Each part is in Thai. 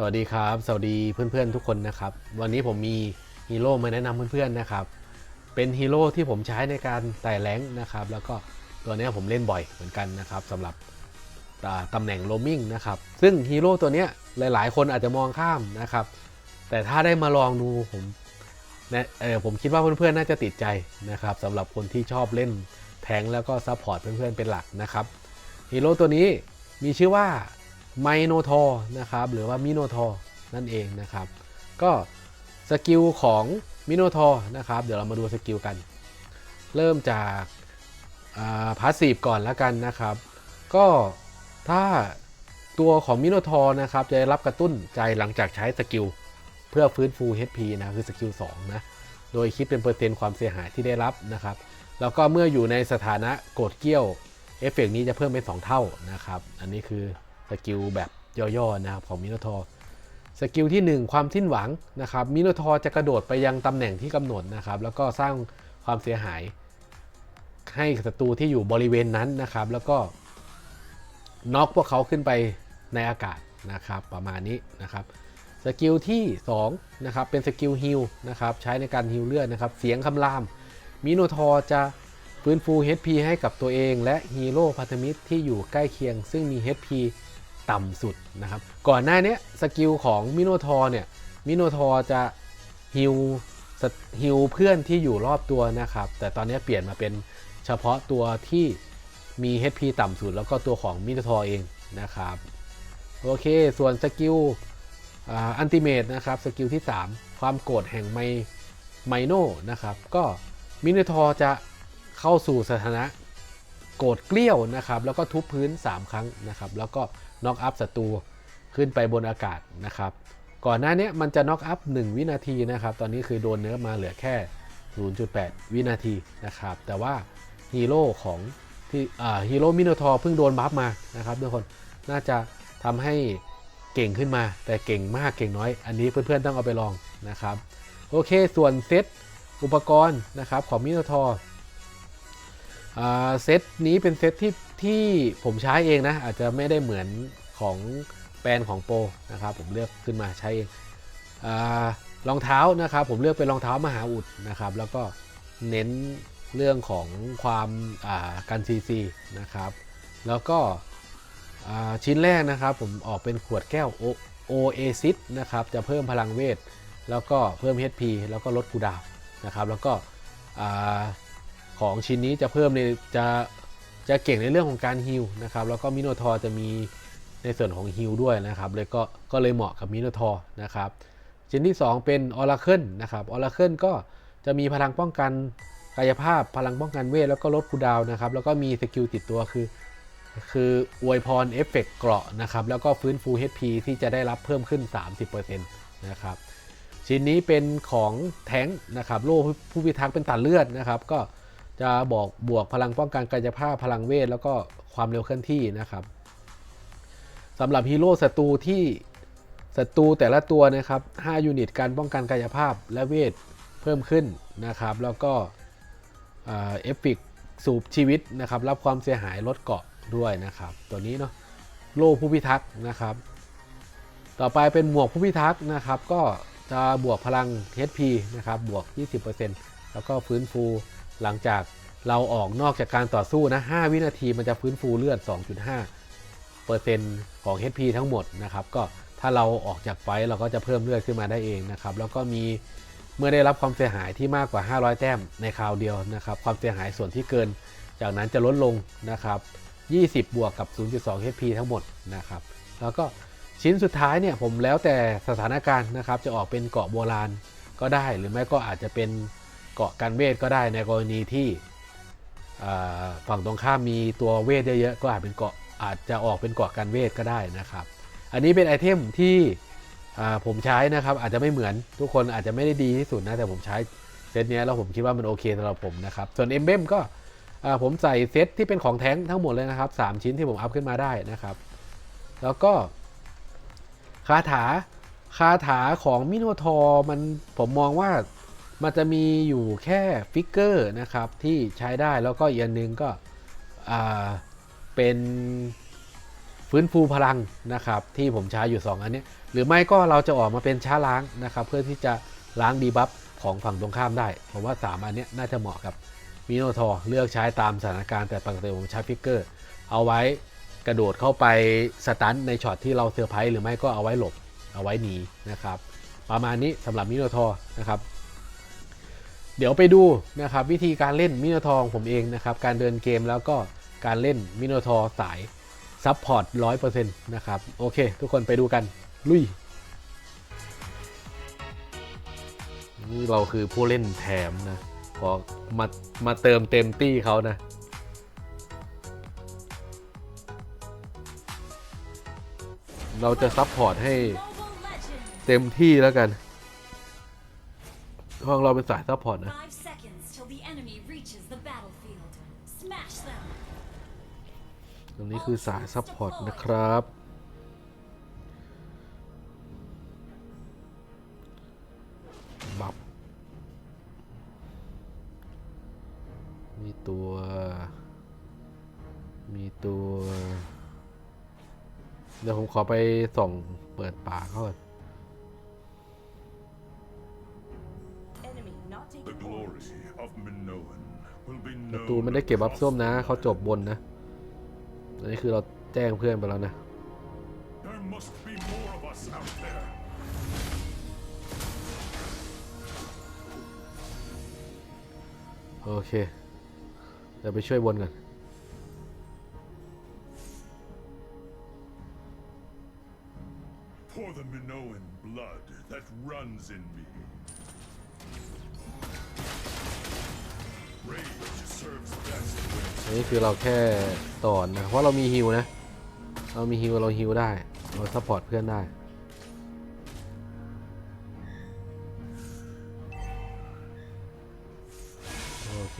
สวัสดีครับ สวัสดีเพื่อนๆทุกคนนะครับ วันนี้ผมมีฮีโร่มาแนะนำเพื่อนๆนะครับ เป็นฮีโร่ที่ผมใช้ในการไต่แรงนะครับ แล้วก็ตัวเนี้ยผมเล่นบ่อยเหมือนกันนะครับสำหรับอ่าตำแหน่งโรมิงนะครับ ซึ่งฮีโร่ตัวเนี้ยหลายๆ คนอาจจะมองข้ามนะครับ แต่ถ้าได้มาลองดูผมนะเออผมคิดว่าเพื่อนๆน่าจะติดใจนะครับสำหรับคนที่ชอบเล่นแทงแล้วก็ซัพพอร์ตเพื่อนๆเป็นหลักนะครับฮีโร่ตัวนี้มีชื่อว่า ไมโนทอนะครับหรือว่ามิโนทอนั่นเองนะครับ ก็สกิลของมิโนทอนะครับ เดี๋ยวเรามาดูสกิลกัน เริ่มจากพาสซีฟก่อนแล้วกันนะครับ ก็ถ้าตัวของมิโนทอนะครับ จะได้รับกระตุ้นใจหลังจากใช้สกิลเพื่อฟื้นฟู HP นะคือสกิล2นะโดยคิดเป็นเปอร์เซ็นต์ความเสียหายที่ได้รับนะครับ แล้วก็เมื่ออยู่ในสถานะโกรธเกี้ยว เอฟเฟกต์นี้จะเพิ่มเป็น 2 เท่านะครับ อันนี้คือ สกิลแบบย่อๆนะครับของมิโนทอร์สกิลที่ 1 ความสิ้นหวังนะครับมิโนทอร์จะกระโดดไปยังตำแหน่งที่กำหนดนะครับแล้วก็สร้างความเสียหาย ให้ศัตรูที่อยู่บริเวณนั้นนะครับ แล้วก็น็อกพวกเขาขึ้นไปในอากาศนะครับประมาณนี้นะครับสกิลที่2นะครับเป็นสกิลฮิลนะครับใช้ในการฮิลเลือดนะครับเสียงคำรามมิโนทอร์จะฟื้นฟู HP ให้กับตัวเอง และฮีโร่พันธมิตรที่อยู่ใกล้เคียง ซึ่งมี HP ต่ำสุดนะครับ ก่อนหน้านี้สกิลของมิโนทอร์เนี่ยมิโนทอร์จะฮิลฮิลเพื่อนที่อยู่รอบตัวนะครับ แต่ตอนนี้เปลี่ยนมาเป็นเฉพาะตัวที่มี HP ต่ำสุด แล้วก็ตัวของมิโนทอร์เองนะครับ โอเค ส่วนสกิลอันติเมตนะครับสกิลที่ 3 ความโกรธแห่งไมไมโนนะครับ ก็มินทอร์จะเข้าสู่สถานะโกรธเกลี้ยวนะครับ แล้วก็ทุบพื้น 3 ครั้งนะครับ แล้วก็ น็อกอัพศัตรูขึ้นไปบนอากาศนะครับ ก่อนหน้านี้มันจะน็อกอัพ1วินาทีนะครับ ตอนนี้คือโดนเนื้อมาเหลือแค่ 0.8 วินาทีนะครับ แต่ว่าฮีโร่ของที่ฮีโร่มินทอร์เพิ่งโดนบัฟมานะครับทุกคนน่าจะทำให้เก่งขึ้นมา แต่เก่งมากเก่งน้อย อันนี้เพื่อนๆต้องเอาไปลองนะครับ โอเคส่วนเซตอุปกรณ์นะครับของมิโนทอร์ เซตนี้เป็นเซตที่ที่ผมใช้เองนะ อาจจะไม่ได้เหมือนของแบรนด์ของโปรนะครับ ผมเลือกขึ้นมาใช้เองรองเท้านะครับ ผมเลือกเป็นรองเท้ามหาอุดนะครับ แล้วก็เน้นเรื่องของความกันซีซีนะครับ แล้วก็ชิ้นแรกนะครับ ผมออกเป็นขวดแก้วโอเอซิสนะครับ จะเพิ่มพลังเวท แล้วก็เพิ่ม HP แล้วก็ลดคูดาวนะครับ แล้วก็ ของชิ้นนี้จะเพิ่มในจะจะเก่งในเรื่องของการฮิลนะครับแล้วก็มิโนทอร์จะมีในส่วนของฮิลด้วยนะครับเลยก็ก็เลยเหมาะกับมิโนทอร์นะครับชิ้นที่ 2 เป็นออร์เคิลนะครับออร์เคิลก็จะมีพลังป้องกันกายภาพพลังป้องกันเวทแล้วก็ลดคูดาวนะครับแล้วก็มีสกิลติดตัวคือ คืออวยพรเอฟเฟกเกราะนะครับแล้วก็ฟื้นฟู HP ที่จะได้รับเพิ่มขึ้น 30%นะครับชิ้นนี้เป็นของแท้งนะครับโล่ผู้พิทักษ์เป็นตัดเลือดนะครับ ก็ จะบอกบวกพลังป้องกันกายภาพพลังเวท แล้วก็ความเร็วเคลื่อนที่นะครับสำหรับฮีโร่ศัตรูที่ศัตรูแต่ละตัวนะครับ 5 ยูนิตการป้องกันกายภาพและเวทเพิ่มขึ้นนะครับ แล้วก็เอฟเฟกสูบชีวิตนะครับ รับความเสียหายลดเกาะด้วยนะครับ ตัวนี้เนาะโล่ผู้พิทักษ์นะครับ ต่อไปเป็นหมวกผู้พิทักษ์นะครับ ก็จะบวกพลัง HP นะครับ บวก 20%แล้วก็ฟื้นฟู หลังจากเราออกนอกจากการต่อสู้นะ 5 วินาทีมันจะฟื้นฟูเลือด 2.5%ของ HP ทั้งหมดนะครับ ก็ถ้าเราออกจากไฟเราก็จะเพิ่มเลือดขึ้นมาได้เองนะครับ แล้วก็มีเมื่อได้รับความเสียหายที่มากกว่า 500 แต้มในคราวเดียวนะครับ ความเสียหายส่วนที่เกิน จากนั้นจะลดลงนะครับ 20 บวกกับ 0.2 HP ทั้งหมดนะครับ แล้วก็ชิ้นสุดท้ายเนี่ยผมแล้วแต่สถานการณ์นะครับ จะออกเป็นเกาะโบราณก็ได้ หรือไม่ก็อาจจะเป็น เกาะกันเวทก็ได้ในกรณีที่ฝั่งตรงข้ามมีตัวเวทเยอะๆก็อาจเป็นเกาะอาจจะออกเป็นเกาะกันเวทก็ได้นะครับ อันนี้เป็นไอเทมที่ผมใช้นะครับอาจจะไม่เหมือนทุกคนอาจจะไม่ได้ดีที่สุดนะแต่ผมใช้เซตนี้แล้วผมคิดว่ามันโอเคสำหรับผมนะครับ ส่วนเอ็มเบมก็ผมใส่เซตที่เป็นของแท้งทั้งหมดเลยนะครับ 3 ชิ้นที่ผมอัพขึ้นมาได้นะครับ แล้วก็คาถาคาถาของมิโนทอมันผมมองว่า มันจะมีอยู่แค่ฟิกเกอร์นะครับที่ใช้ได้แล้วก็อีกอันนึงก็เป็นฟื้นฟูพลังนะครับที่ผมใช้อยู่ 2 อันนี้ หรือไม่ก็เราจะออกมาเป็นช้าล้างนะครับ เพื่อที่จะล้างดีบัฟของฝั่งตรงข้ามได้ ผมว่า 3 อันนี้น่าจะเหมาะกับมิโนทอร์เลือกใช้ตามสถานการณ์แต่ปกติผมใช้ฟิกเกอร์ เอาไว้กระโดดเข้าไปสตันในช็อตที่เราเซอร์ไพรส์หรือไม่ก็เอาไว้หลบเอาไว้หนีนะครับ ประมาณนี้สำหรับมิโนทอร์นะครับ เดี๋ยวไปดูนะครับวิธีการเล่นมิโนทองผมเองนะครับการเดินเกมแล้วก็การเล่นมิโนทอสายซับพอร์ตร้อยเปอร์เซ็นต์นะครับโอเค ทุกคนไปดูกัน ลุย นี่เราคือผู้เล่นแถมนะขอมามาเติมเต็มตี้เขานะเราจะซับพอร์ตให้เต็มที่แล้วกัน ห้องเราเป็นสายซัพพอร์ตนะ Five seconds till the enemy reaches the battlefield. Smash them. ตรงนี้คือสายซัพพอร์ตนะครับ บับ มีตัว มีตัว เดี๋ยวผมขอไปส่องเปิดป่าเขาก่อน ประ known ตูไม่ได้เก็บบัฟ across ส้มนะ the เขาจบบนนะอันนี้คือเราแจ้งเพื่อนไปแล้วนะ There must be more of us out there. โอเคเดี๋ยวไปช่วยบนกัน อันนี้คือเราแค่ตอนนะเพราะเรามีฮิวนะ เรามีฮิวเราฮิวได้เราซัพพอร์ตเพื่อนได้โอเค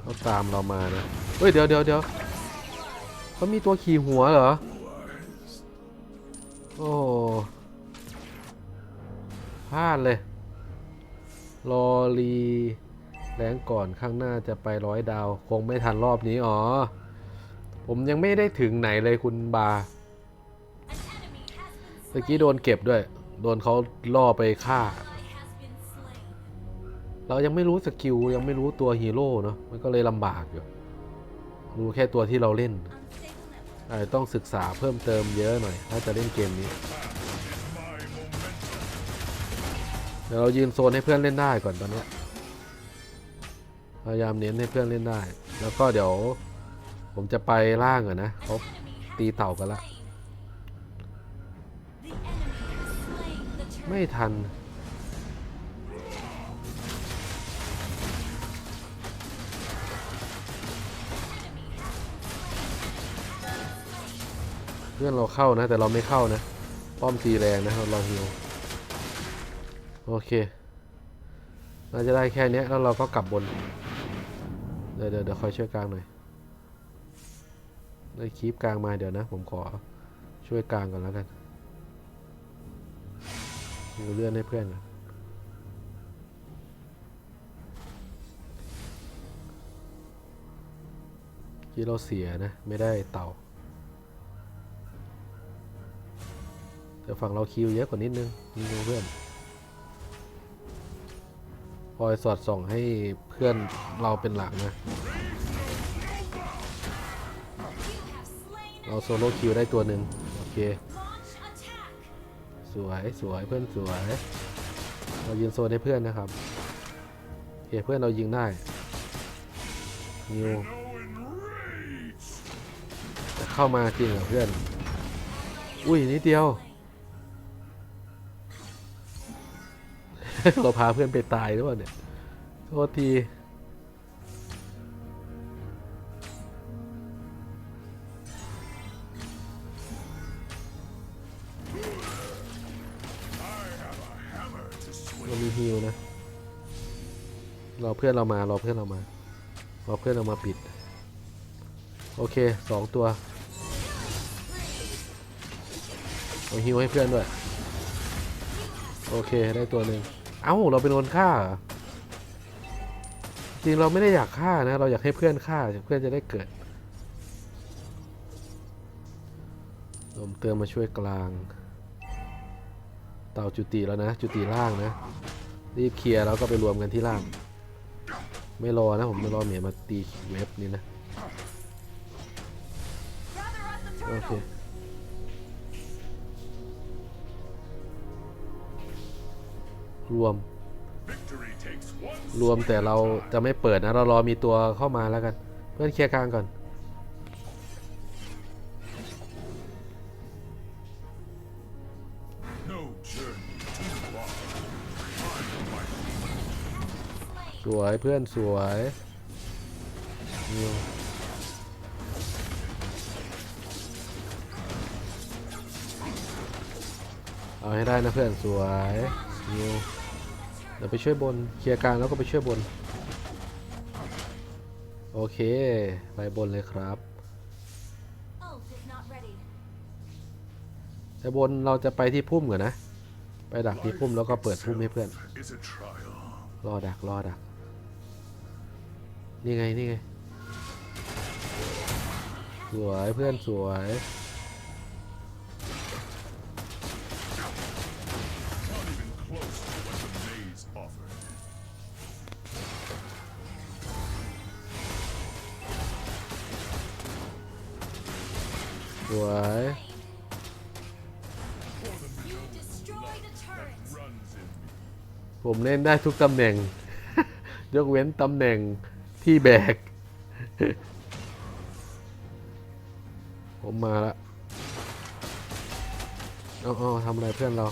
เขาตามเรามานะ เฮ้ย เดี๋ยวเดี๋ยวเดี๋ยวเขามีตัวขี่หัวเหรอ โอ้พลาดเลย รอรีแรงก่อนข้างหน้าจะไปร้อยดาว คงไม่ทันรอบนี้ อ๋อ ผมยังไม่ได้ถึงไหนเลยคุณบา An enemy has been ตะกี้โดนเก็บด้วย โดนเขาล่อไปฆ่า เรายังไม่รู้สกิล ยังไม่รู้ตัวฮีโร่เนาะมันก็เลยลำบากอยู่ รู้แค่ตัวที่เราเล่น อาจจะต้องศึกษาเพิ่มเติมเยอะหน่อย ถ้าจะเล่นเกมนี้ เดี๋ยวเรายืนโซนให้เพื่อนเล่นได้ก่อนตอนนี้พยายามเน้นให้เพื่อนเล่นได้ แล้วก็เดี๋ยว ผมจะไปล่างก่อนนะเขาตีเต่ากันละ ไม่ทัน เพื่อนเราเข้านะ แต่เราไม่เข้านะ ป้อมตีแรงนะเราฮิวโอเคน่าจะได้แค่นี้แล้วเราก็กลับบน เดี๋ยวเดี๋ยวเดี๋ยวคอยช่วยกลางหน่อยได้คีปกลางมาเดี๋ยวนะ ผมขอช่วยกลางก่อนแล้วกันดูเลื่อนให้เพื่อนก่อนที่เราเสียนะ ไม่ได้เต่า แต่ฝั่งเราคิวเยอะกว่านิดนึงนี่เพื่อนคอยสอดส่องให้เพื่อนเราเป็นหลักนะ เราโซโล่คิวได้ตัวหนึ่งโอเค สวยสวยเพื่อนสวย เรายืนโซนให้เพื่อนนะครับโอเคเพื่อนเรายิงได้นิวจะเข้ามาจริงเหรอเพื่อน อุ้ยนิดเดียว เราพาเพื่อนไปตายหรือเปล่าเนี่ยโทษทีเรามีฮิวนะรอเพื่อนเรามารอเพื่อนเรามารอเพื่อนเรามาปิด โอเคสองตัวเอาฮิวให้เพื่อนด้วย โอเค ได้ตัวหนึ่ง เอ้าเราเป็นโดนฆ่า จริงเราไม่ได้อยากฆ่านะ เราอยากให้เพื่อนฆ่าเพื่อนจะได้เกิดผมเติมมาช่วยกลาง เต่าจุติแล้วนะ จุติล่างนะ รีบเคลียร์แล้วก็ไปรวมกันที่ล่าง ไม่รอนะผมไม่รอเหมียมาตีเว็บนี้นะ โอเค รวม Victory takes one รวมแต่เราจะไม่เปิดนะ เรารอมีตัวเข้ามาแล้วกัน เพื่อนเคลียร์กลางก่อน No journey too far. Find my สวยเพื่อนสวยนิวเอาให้ได้นะเพื่อนสวยนิว เดี๋ยวไปช่วยบน เคลียร์กลางแล้วก็ไปช่วยบน โอเค ไปบนเลยครับแต่บนเราจะไปที่พุ่มก่อนนะ ไปดักที่พุ่มแล้วก็เปิดพุ่มให้เพื่อน รอดักรอดัก นี่ไงนี่ไง สวยเพื่อนสวย ผมเล่นได้ทุกตำแหน่ง ยกเว้นตำแหน่งที่แบก ผมมาละเอาเอาทำอะไรเพื่อนเรา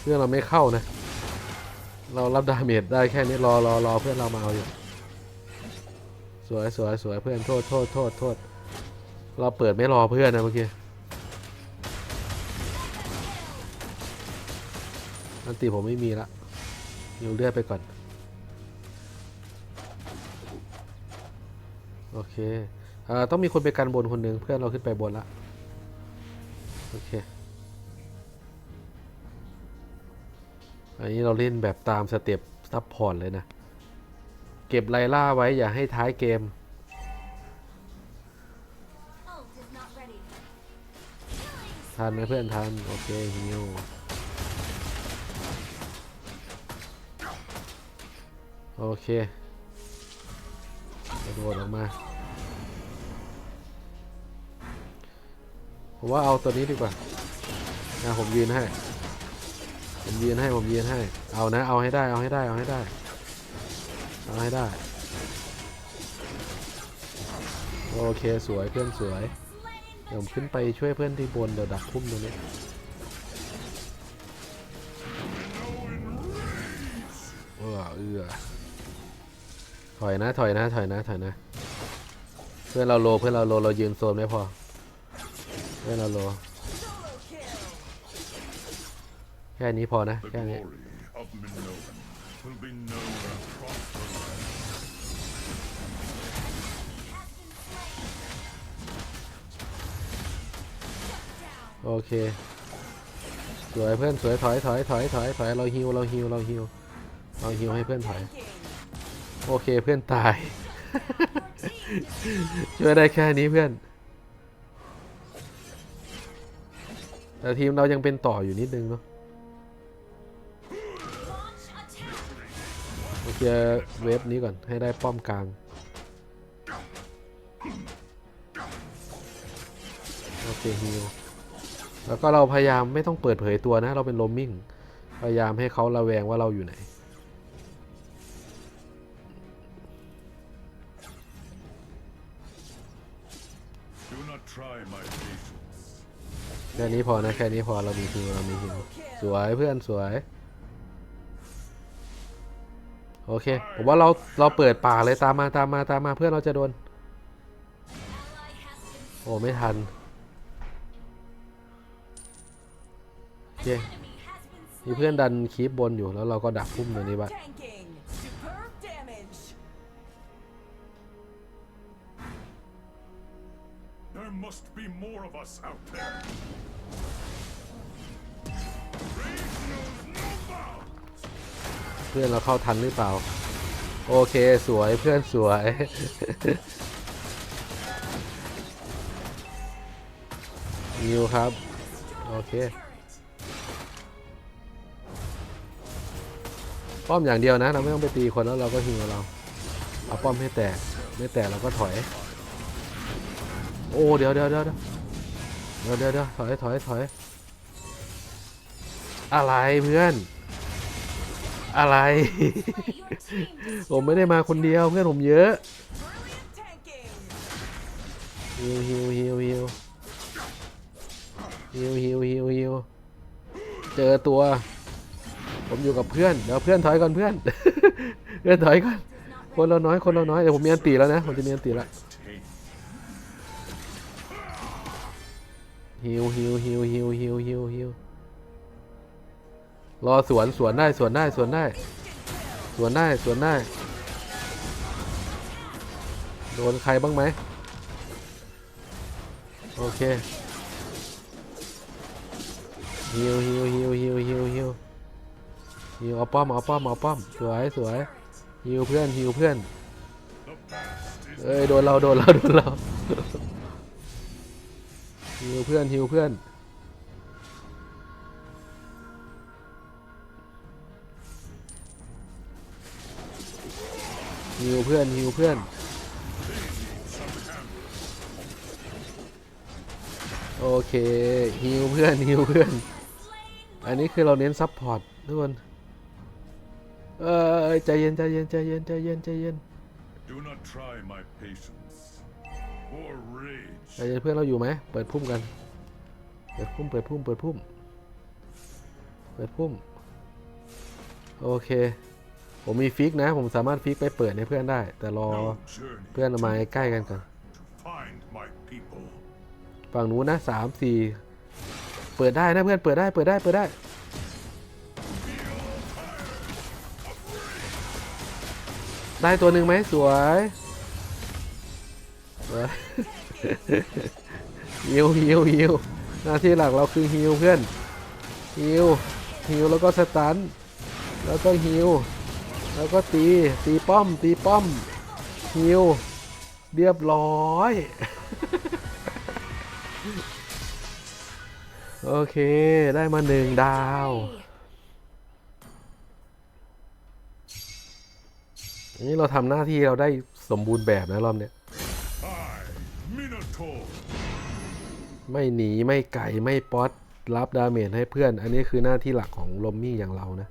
เพื่อนเราไม่เข้านะ เรารับดาเมจได้แค่นี้รอรอรอเพื่อนเรามาเอาอยู่ สวยสวยสวยเพื่อนโทษโทษโทษโทษ เราเปิดไม่รอเพื่อนนะเมื่อกี้อันตีผมไม่มีละยิวเลือดไปก่อน โอเคเอ่าต้องมีคนไปกันบนคนหนึ่งเพื่อนเราขึ้นไปบนละ โอเค อันนี้เราเล่นแบบตามสเต็ปซับพอร์ตเลยนะ เก็บไลล่าไว้อย่าให้ท้ายเกม ทันไหมเพื่อนทัน โอเคฮิวโอเคกระโดดออกมาผมว่าเอาตัวนี้ดีกว่านะผมยืนให้ ผมยืนให้ผมยืนให้ เอานะ เอาให้ได้ เอาให้ได้ เอาให้ได้ เอาให้ได้ โอเคสวยเพื่อนสวย ดี๋ยวผมขึ้นไปช่วยเพื่อนที่บนเดี๋ยวดักพุ่มตรงนี้เออเออถอยนะถอยนะถอยนะถอยนะเพื่อนเราโลเพื่อนเราโลเรายืนโซนไม่พอ เพื่อนเราโลแค่นี้พอนะแค่นี้ โอเค สวยเพื่อนสวยถอยถอยถอยถอยถอยเราฮิวเราฮิวเราฮิวเราฮิวให้เพื่อนถอย King. โอเคเพื่อนตาย ช่วยได้แค่นี้เพื่อน แต่ทีมเรายังเป็นต่ออยู่นิดนึงเนาะ Launch attack. โอเคเวฟนี้ก่อนให้ได้ป้อมกลางโอเคฮิว แล้วก็เราพยายามไม่ต้องเปิดเผยตัวนะ เราเป็นโรมมิ่ง พยายามให้เขาระแวงว่าเราอยู่ไหน แค่นี้พอนะ แค่นี้พอเรามีฮิวเรามีฮิวสวยเพื่อนสวย โอเค ผมว่าเราเราเปิดป่าเลยตามมาตามมาตามมาเพื่อนเราจะโดน โอ้ไม่ทัน เคมีเพื่อนดันคีบบนอยู่แล้วเราก็ดักพุ่มตัวนี้ไะเพื่อนเราเข้าทันหรือเปล่า โอเคสวยเพื่อนสวยนิวครับ โอเค ป้อมอย่างเดียวนะ เราไม่ต้องไปตีคนแล้วเราก็ฮิวเรา เอาป้อมให้แตก ไม่แตกเราก็ถอย โอ้เดี๋ยวเดี๋ยวเดี๋ยวเดี๋ยวเดี๋ยวเดี๋ยวถอยถอยถอยอะไรเพื่อน อะไร ผมไม่ได้มาคนเดียวเพื่อนผมเยอะฮิวฮิวฮิวฮิวฮิวฮิวฮิวฮิวเจอตัว ผมอยู่กับเพื่อนเดี๋ยวเพื่อนถอยก่อนเพื่อน เพื่อนถอยก่อนคนเราน้อยคนเราน้อยเดี๋ยวผมมีอันตีแล้วนะผมจะมีอันตีแล้วฮิวฮิวฮิวฮิวฮิวฮิวฮิวรอสวนสวนได้สวนได้สวนได้สวนได้สวนได้ โดนใครบ้างไหมโอเคฮิวฮิวฮิวฮิวฮิวฮิว ฮิวเอาป้อมเอาป้อมเอาป้อมสวยสวยฮิวเพื่อนฮิวเพื่อนเอ้ยโดนเราโดนเราโดนเราฮิวเพื่อนฮิวเพื่อนฮิวเพื่อนฮิวเพื่อนโอเคฮิวเพื่อนฮิวเพื่อน อันนี้คือเราเน้นซัพพอร์ตทุกคน เออใจเย็นใจเย็นใจเย็นใจเย็นใจเย็น Do not try my patience or rage. ใจเย็นเพื่อนเราอยู่ไหมเปิดพุ่มกัน เปิดพุ่มเปิดพุ่มเปิดพุ่มเปิดพุ่มโอเค ผมมีฟิกนะ ผมสามารถฟิกไปเปิดให้เพื่อนได้ แต่รอ No journey เพื่อนเอามาใกล้ๆกันก่อน to find my people. ฝั่งนู้นนะสามสี่เปิดได้นะเพื่อนเปิดได้เปิดได้เปิดได้ ได้ตัวหนึ่งไหมสวยสวยฮิวฮิวฮิวหน้าที่หลักเราคือฮิวเพื่อนฮิวฮิวแล้วก็สตันแล้วก็ฮิวแล้วก็ตีตีป้อมตีป้อมฮิวเรียบร้อยโอเค ได้มาหนึ่งดาว นี่เราทำหน้าที่เราได้สมบูรณ์แบบนะรอบเนี้ยไม่หนีไม่ไก่ไม่ป๊อตรับดาเมจให้เพื่อน อันนี้คือหน้าที่หลักของลมมี่อย่างเรานะ